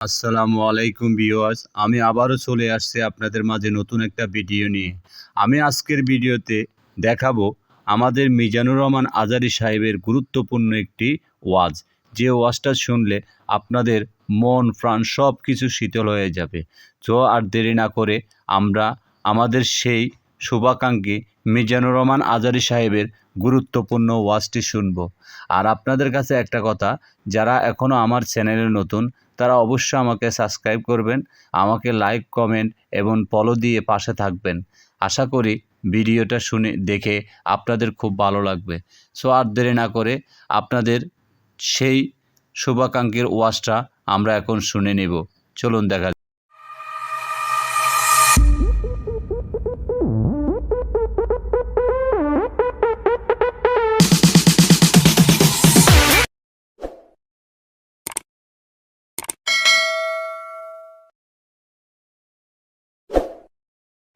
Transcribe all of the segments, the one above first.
আসসালামু আলাইকুম ভিউয়ার্স, আমি আবারও চলে আসছি আপনাদের মাঝে নতুন একটা ভিডিও নিয়ে। আমি আজকের ভিডিওতে দেখাবো আমাদের মিজানুর রহমান আজারি সাহেবের গুরুত্বপূর্ণ একটি ওয়াজ। যে ওয়াজটা শুনলে আপনাদের মন, প্রাণ সব কিছু শীতল হয়ে যাবে। তো আর দেরি না করে আমরা আমাদের সেই শুভাকাঙ্ক্ষী মিজানুর রহমান আজারি সাহেবের গুরুত্বপূর্ণ ওয়াজটি শুনব। আর আপনাদের কাছে একটা কথা, যারা এখনও আমার চ্যানেলে নতুন তারা অবশ্যই আমাকে সাবস্ক্রাইব করবেন, আমাকে লাইক কমেন্ট এবং ফলো দিয়ে পাশে থাকবেন। আশা করি ভিডিওটা শুনে, দেখে আপনাদের খুব ভালো লাগবে। সো আর দেরি না করে আপনাদের সেই শুভাকাঙ্ক্ষীর ওয়াজটা আমরা এখন শুনে নেব। চলুন দেখা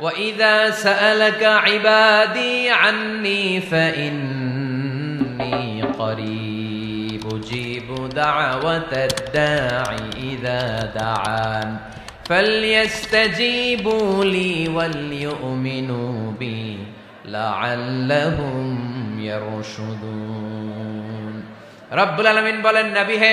وَإِذَا سَأَلَكَ عِبَادِي عَنِّي فَإِنِّي قَرِيبٌ أُجِيبُ دَعْوَةَ الدَّاعِ إِذَا دَعَانِ فَلْيَسْتَجِيبُوا لِي وَلْيُؤْمِنُوا بِي لَعَلَّهُمْ يَرْشُدُونَ রব্বুল আলামিন বলেন নবী হে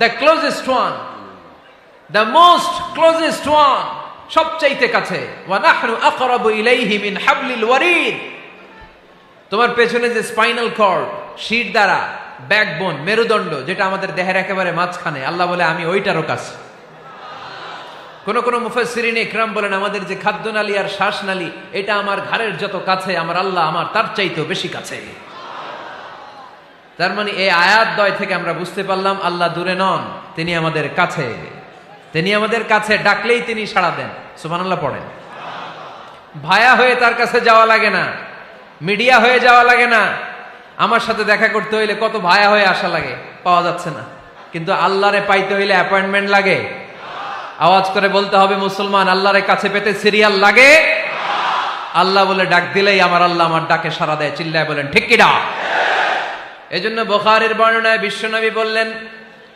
The closest one the most closest one সবচাইতে কাছে। তোমার পেছনে যে স্পাইনাল কর্ড, শির দ্বারা, ব্যাকবোন, মেরুদণ্ড, যেটা আমাদের দেহের একেবারে মাঝখানে, আল্লাহ বলে, আমি ওইটারও কাছে কোন কোন মুফাসসিরিন ইকরাম বলেন, আমাদের যে খাদ্যনালী আর শ্বাসনালী, এটা আমার ঘাড়ের যত কাছে, আমার আল্লাহ আমার তার চাইতেও বেশি কাছে। তার মানে এই আয়াত দয় থেকে আমরা বুঝতে পারলাম, আল্লাহ দূরে নন, তিনি আমাদের কাছে। তিনি আমাদের কাছে ডাকলেই তিনি সাড়া দেন। সুবহানাল্লাহ পড়েন। ভায়া হয়ে তার কাছে যাওয়া লাগে না। মিডিয়া হয়ে যাওয়া লাগে না। আমার সাথে দেখা করতে হইলে কত ভায়া হয়ে আসা লাগে, পাওয়া যাচ্ছে না। কিন্তু আল্লাহরে পাইতে হইলে অ্যাপয়েন্টমেন্ট লাগে। আওয়াজ করে বলতে হবে, মুসলমান, আল্লাহরে কাছে পেতে সিরিয়াল লাগে? আল্লাহ বলে, ডাক দিলেই আমার আল্লাহ আমার ডাকে সাড়া দেয়, চিল্লায় বলেন, ঠিক কি ডাক এজন্য বোখারের বর্ণনায় বিশ্বনবী বললেন,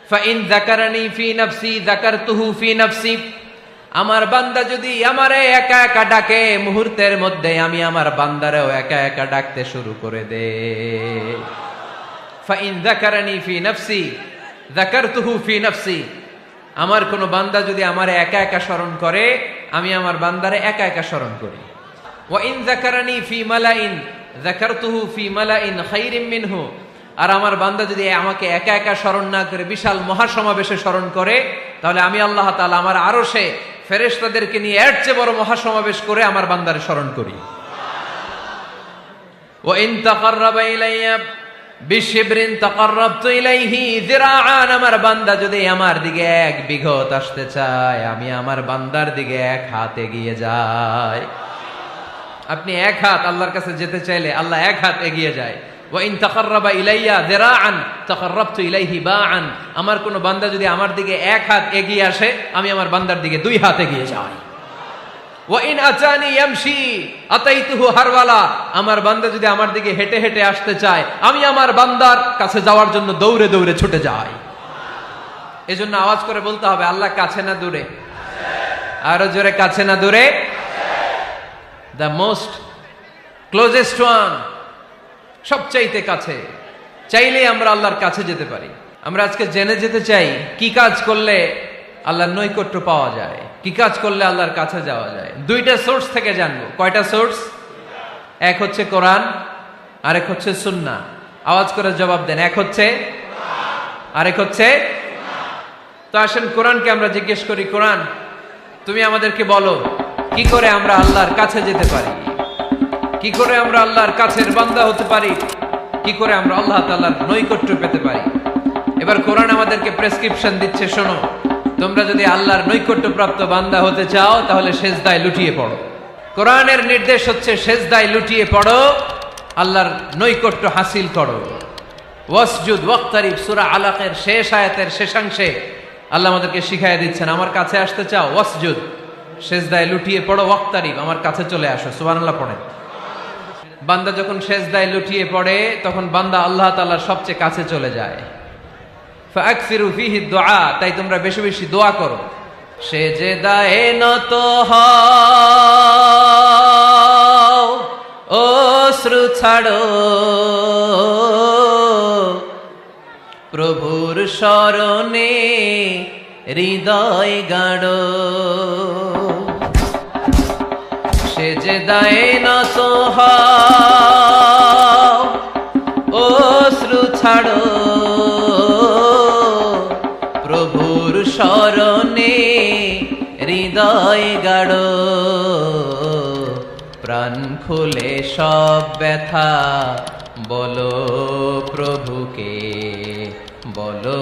ফাইন জাকারানি ফি নাফসি, যাকারতুহু ফি নাফসি। আমার বান্দা যদি আমারে একা একা ডাকে, মুহূর্তের মধ্যে আমি আমার বান্দারেও একা একা ডাকতে শুরু করে দে। ফাইন যাকারানি ফি নাফসি, যাকারতুহু ফি নাফসি। আমার কোন বান্দা যদি আমারে একা একা স্মরণ করে, আমি আমার বান্দারে একা একা স্মরণ করি। ওয়া ইন যাকারানি ফি মালাইন, যাকারতুহু ফি মালাইন খাইরিম মিনহু। আর আমার বান্দা যদি আমাকে একা একা স্মরণ না করে বিশাল মহাসমাবেশে স্মরণ করে, তাহলে আমি আল্লাহ তালা আমার আরও সে ফেরেস্তাদেরকে নিয়ে এর চেয়ে বড় মহাসমাবেশ করে আমার বান্দারে স্মরণ করি। ও ইলাইহি আমার বান্দা যদি আমার দিকে এক বিঘত আসতে চায়, আমি আমার বান্দার দিকে এক হাতে গিয়ে যাই। আপনি এক হাত আল্লাহর কাছে যেতে চাইলে আল্লাহ এক হাত এগিয়ে যায়। ওয়াইন তাকাররাবা ইলাইয়া যিরাআন তাকাররাবতু ইলাইহি বাআন আমার কোন বান্দা যদি আমার দিকে এক হাত এগিয়ে আসে, আমি আমার বান্দার দিকে দুই হাত এগিয়ে যাই। ওয়াইন আচানি ইয়ামশি আতাইতুহু হারওয়ালা আমার বান্দা যদি আমার দিকে হেঁটে হেঁটে আসতে চায়, আমি আমার বান্দার কাছে যাওয়ার জন্য দৌড়ে দৌড়ে ছুটে যাই। এজন্য আওয়াজ করে বলতে হবে, আল্লাহ কাছে না দূরে। আরও জোরে, কাছে না দূরে। দ্য মোস্ট ক্লোজেস্ট ওয়ান সবচাইতে কাছে। চাইলেই আমরা আল্লাহর কাছে যেতে পারি। আমরা আজকে জেনে যেতে চাই, কি কাজ করলে আল্লাহর নৈকট্য পাওয়া যায়? কি কাজ করলে আল্লাহর কাছে যাওয়া যায়? দুইটা সোর্স থেকে জানব। কয়টা সোর্স এক হচ্ছে কোরআন, আরেক হচ্ছে সুন্না আওয়াজ করে জবাব দেন। এক হচ্ছে আরেক হচ্ছে তো আসেন, কোরআনকে আমরা জিজ্ঞেস করি, কোরআন, তুমি আমাদেরকে বলো, কি করে আমরা আল্লাহর কাছে যেতে পারি? কি করে আমরা আল্লাহর কাছের বান্দা হতে পারি? কি করে আমরা আল্লাহ তাআলার নৈকট্য পেতে পারি? এবার কোরআন আমাদেরকে প্রেসক্রিপশন দিচ্ছে, শোনো। তোমরা যদি আল্লাহর নৈকট্য প্রাপ্ত বান্দা হতে চাও, তাহলে সেজদায় লুটিয়ে পড়ো। কোরআনের নির্দেশ হচ্ছে সেজদায় লুটিয়ে পড়ো, আল্লাহর নৈকট্য হাসিল করো। ওয়াসজুদ ওয়াক্তারিফ সুরা আলাকের শেষ আয়াতের শেষাংশে আল্লাহ আমাদেরকে শিখাইয়া দিচ্ছেন, আমার কাছে আসতে চাও, ওয়াসজুদ। সেজদায় লুটিয়ে পড়ো ওয়াক্তারিফ আমার কাছে চলে আসো। সুবহানাল্লাহ পড়েন। বান্দা যখন সেজদায় লুটিয়ে পড়ে, তখন বান্দা আল্লাহ তাআলার সবচেয়ে কাছে চলে যায়। দুআ তাই তোমরা বেশি বেশি দোয়া করো। সেজদায়ে নত হও, অশ্রু ছাড়ো। প্রভুর স্মরণে হৃদয় গাড়ো সে যে দায় না তো অশ্রু ছাড়ো। প্রভুর স্মরণে হৃদয় গাড়ো প্রাণ খুলে সব ব্যথা বলো প্রভুকে, বলো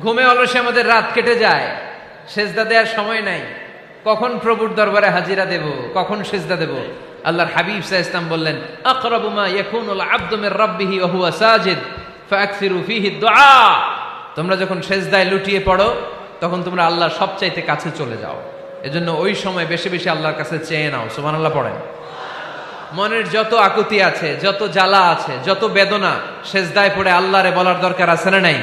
ঘুমে অলসে আমাদের রাত কেটে যায়। সেজদা দেওয়ার সময় নাই। কখন প্রভুর দরবারে হাজিরা দেব? কখন সেজদা দেব? আল্লাহর হাবিব সাহ ইসলাম বললেন, আকরাবু মা ইয়াকুনুল আবদু মির রাব্বিহি ওয়া হুয়া সাজিদ ফাকসিরু ফিহি দুআ। তোমরা যখন সেজদায় লুটিয়ে পড়ো, তখন তোমরা আল্লাহর সবচাইতে কাছে চলে যাও। এজন্য ওই সময় বেশি বেশি আল্লাহর কাছে চেয়ে নাও। সুবহানাল্লাহ পড়েন। মনের যত আকুতি আছে, যত জ্বালা আছে, যত বেদনা, সেজদায় পড়ে আল্লাহরে বলার দরকার আছে না নাই?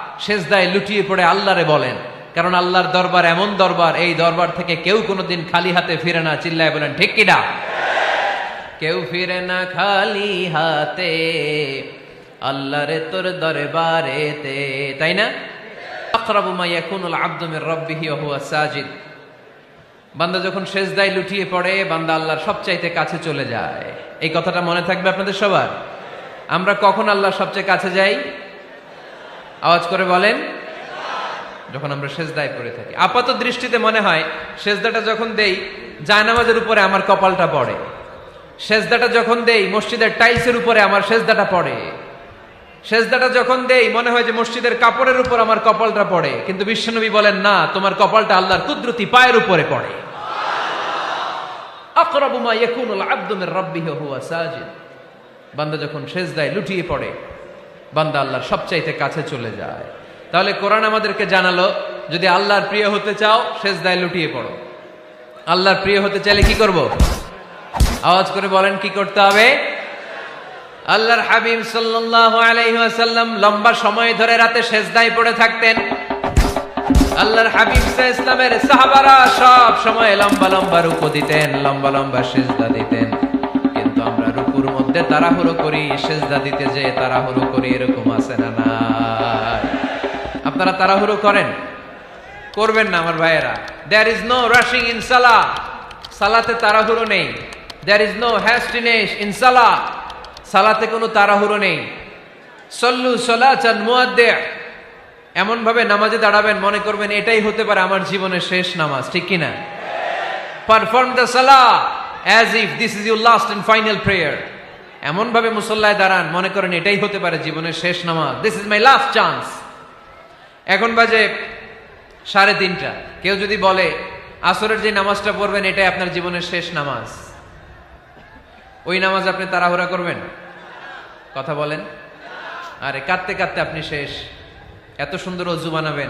সেজদায় লুটিয়ে পড়ে আল্লাহরে বলেন। কারণ আল্লাহর দরবার এমন দরবার, এই দরবার থেকে কেউ কোনোদিন খালি হাতে ফিরে না। চিল্লায় বলেন, ঠিক কিনা কেউ ফিরে না খালি হাতে আল্লাহ আল্লাহরে তোর দরবারেতে। তাই না? সাজিদ। বান্দা যখন সেজদায় লুটিয়ে পড়ে, বান্দা আল্লাহর সবচাইতে কাছে চলে যায়। এই কথাটা মনে থাকবে আপনাদের সবার? আমরা কখন আল্লাহর সবচেয়ে কাছে যাই? আওয়াজ করে বলেন, যখন আমরা সেজদায় পড়ে থাকি। আপাত দৃষ্টিতে মনে হয়, সেজদাটা যখন দেই, জায়নামাজের উপরে আমার কপালটা পড়ে। সেজদাটা যখন দেই, মসজিদের টাইলসের উপরে আমার সেজদাটা পড়ে। সেজদাটা যখন দেই, মনে হয় যে মসজিদের কাপড়ের উপর আমার কপালটা পড়ে। কিন্তু বিশ্বনবী বলেন, না, তোমার কপালটা আল্লাহর কুদরতি পায়ের উপরে পড়ে। আকরাবু মা ইয়াকুনুল আবদু মির রাব্বিহি ওয়া হুয়া সাজিদ। বান্দা যখন সেজদায় লুটিয়ে পড়ে বান্দা আল্লাহর সবচাইতে কাছে চলে যায়। তাহলে কোরআন আমাদেরকে জানালো, যদি আল্লাহর প্রিয় হতে চাও, সেজদায় লুটিয়ে পড়ো। আল্লাহর প্রিয় হতে চাইলে কি করব? আওয়াজ করে বলেন, কি করতে হবে? আল্লাহর হাবিব আলাইহি লম্বা সময় ধরে রাতে সেজদায় পড়ে থাকতেন। আল্লাহর হাবিব ইসলামের সাহাবারা সব সময় লম্বা লম্বা রুকু দিতেন, লম্বা লম্বা সেজদা দিতেন। মধ্যে তাড়াহুড়ো করি, সেজদা দিতে যে তাড়াহুড়ো করি, এরকম আছে না নাই? আপনারা তাড়াহুড়ো করেন? করবেন না আমার ভাইয়েরা। There is no rushing in সালা সালাতে তাড়াহুড়ো নেই। There is no hastiness in সালা সালাতে কোনো তাড়াহুড়ো নেই। সল্লু সলাচান মুয়াদ্দে। এমন ভাবে নামাজে দাঁড়াবেন, মনে করবেন এটাই হতে পারে আমার জীবনের শেষ নামাজ, ঠিক কি না পারফর্ম দ্য সালা as if this is your last and final prayer এমন ভাবে মুসল্লায় দাঁড়ান, মনে করেন এটাই হতে পারে জীবনের শেষ নামাজ। This is my last chance এখন বাজে সাড়ে তিনটা। কেউ যদি বলে, আসরের যে নামাজটা পড়বেন, এটাই আপনার জীবনের শেষ নামাজ। ওই নামাজ আপনি তাড়াহুড়া করবেন? কথা বলেন? আরে, কাঁদতে কাঁদতে আপনি শেষ। এত সুন্দর অজু বানাবেন।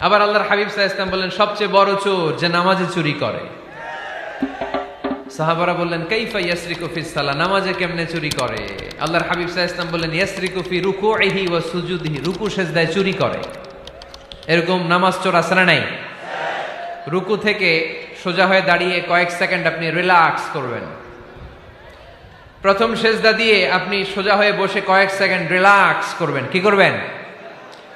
আবার আল্লাহর হাবিব সাহা ইসলাম বললেন, সবচেয়ে বড় চোর যে নামাজে চুরি করে। সাহাবারা বললেন, কাইফা ইয়াসরিকু ফি সালা নামাজে কেমনে চুরি করে? আল্লাহর হাবিব সাহা ইসলাম বললেন, ইয়াসরিকু ফি রুকুইহি ওয়া সুজুদিহি, রুকু সেজদায় চুরি করে। এরকম নামাজ চোর না নাই? রুকু থেকে সোজা হয়ে দাঁড়িয়ে কয়েক সেকেন্ড আপনি রিল্যাক্স করবেন। প্রথম সেজদা দিয়ে আপনি সোজা হয়ে বসে কয়েক সেকেন্ড রিল্যাক্স করবেন। কি করবেন?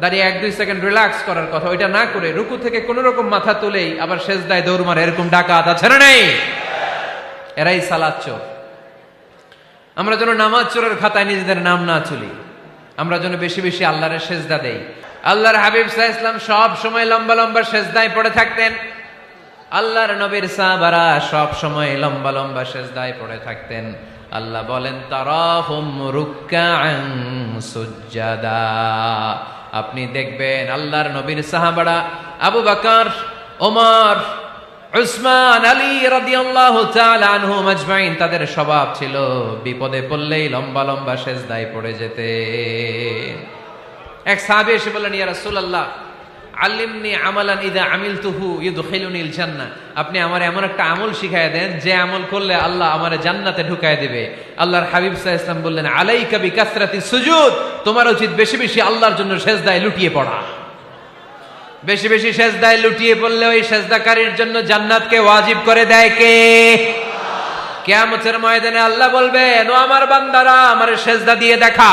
দাঁড়িয়ে এক, দুই সেকেন্ড রিল্যাক্স করার কথা। ওইটা না করে রুকু থেকে কোন রকম মাথা তুলেই আবার সেজদায় দৌড় মারে, এরকম ডাকাত আছে না নেই? এরাই সালাদ চোর। আমরা যেন নামাজ চোরের খাতায় নিজেদের নাম না চলি আমরা যেন বেশি বেশি আল্লাহরের সেজদা দেই। আল্লাহর হাবিব সাহা ইসলাম সব সময় লম্বা লম্বা সেজদায় পড়ে থাকতেন। আল্লাহর নবীর সাহাবারা সব সময় লম্বা লম্বা সেজদায় পড়ে থাকতেন। আল্লাহ বলেন, তারাহুম রুক্কাআন সুজ্জাদা। আপনি দেখবেন আল্লাহর নবীর সাহাবাড়া আবু বাকার, ওমর, উসমান, আলী তাআলা আনহুম আজমাইন তাদের স্বভাব ছিল বিপদে পড়লেই লম্বা লম্বা শেষ সেজদায় পড়ে যেতে এক সাহাবী এসে বললেন, ইয়া রাসূলুল্লাহ আল্লিমনি আমালান ইদা আমিলতুহু ইউদখিলুনিল জান্নাহ। আপনি আমার এমন একটা আমল শিখায় দেন, যে আমল করলে আল্লাহ আমার জান্নাতে ঢুকায় দিবে। আল্লাহর হাবিব সাল্লাল্লাহু ইসলাম বললেন, আলাইকা বিকাসরাতি সুজুদ। তোমার উচিত বেশি বেশি আল্লাহর জন্য সেজদায় লুটিয়ে পড়া। বেশি বেশি সেজদায় লুটিয়ে পড়লে ওই সেজদাকারীর জন্য জান্নাতকে ওয়াজিব করে দেয় কে? কিয়ামতের ময়দানে আল্লাহ বলবেন, ও আমার বান্দারা, আমার সেজদা দিয়ে দেখা।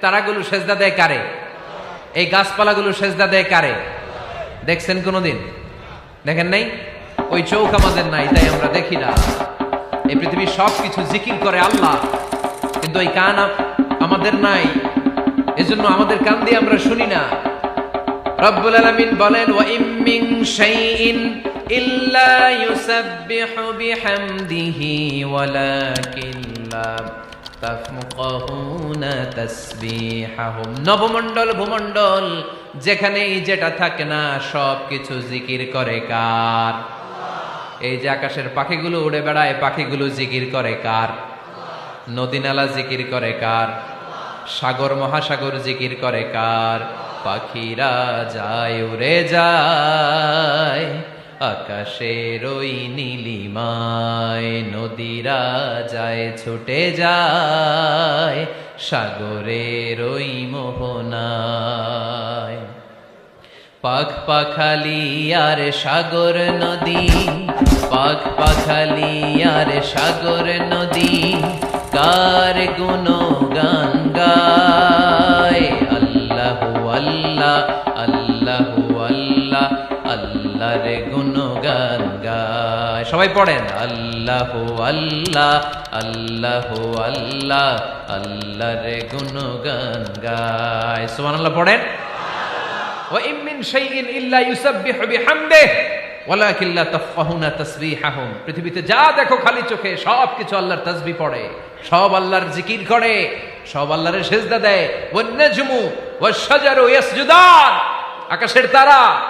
তারাগুলো সেজদা দেয় কারে? এই গাছপালাগুলো সেজদা দেয় কারে? দেখছেন কোনোদিন? দেখেন নাই? ওই চৌক আমাদের নাই, তাই আমরা দেখি না। এই পৃথিবীর সব কিছু জিকির করে আল্লাহ। কিন্তু ওই কান আমাদের নাই। এজন্য আমাদের কান দিয়ে আমরা শুনি না। রব্বুল আলামিন বলেন ওয়া ইম শাইইন ইল্লা ইউসাব্বিহু বিহামদিহি ওয়ালাকিন লা নবমণ্ডল, ভূমণ্ডল, যেখানেই যেটা থাকে না সব কিছু জিকির করে কার? এই যে আকাশের পাখিগুলো উড়ে বেড়ায়, পাখিগুলো জিকির করে কার? নদী নালা জিকির করে কার? সাগর, মহাসাগর জিকির করে কার? পাখিরা যায়, উড়ে যায়। আকাশের ওই নীলিমায় নদীরা যায়, ছুটে যায়, সাগরের ওই মোহনায়। পাখ পাখালি আর সাগর নদী পাখ পাখালি আর সাগর নদী, কার গুণ আল্লাহ আল্লাহ আল্লাহ তোমার গুণগান গায়। সবাই পড়েন। আল্লাহ আল্লাহ আল্লাহ আল্লাহ আল্লাহর গুণগান গায়। সুবহানাল্লাহ, পড়েন। ইমিন শাইইন পৃথিবীতে যা দেখো খালি চোখে সব কিছু আল্লাহর তসবি পড়ে। সব আল্লাহর জিকির করে, সব আল্লাহরের সেজদা দেয়। আকাশের তারা।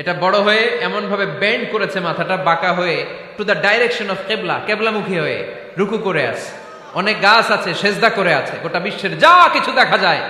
এটা বড় হয়ে এমন ভাবে ব্যান্ড করেছে মাথাটা, বাঁকা হয়ে টু দ্য ডাইরেকশন অফ কেবলা কেবলামুখী হয়ে, রুকু করে আছে। অনেক গাছ আছে, সেজদা করে আছে, গোটা বিশ্বের যা কিছু দেখা যায়।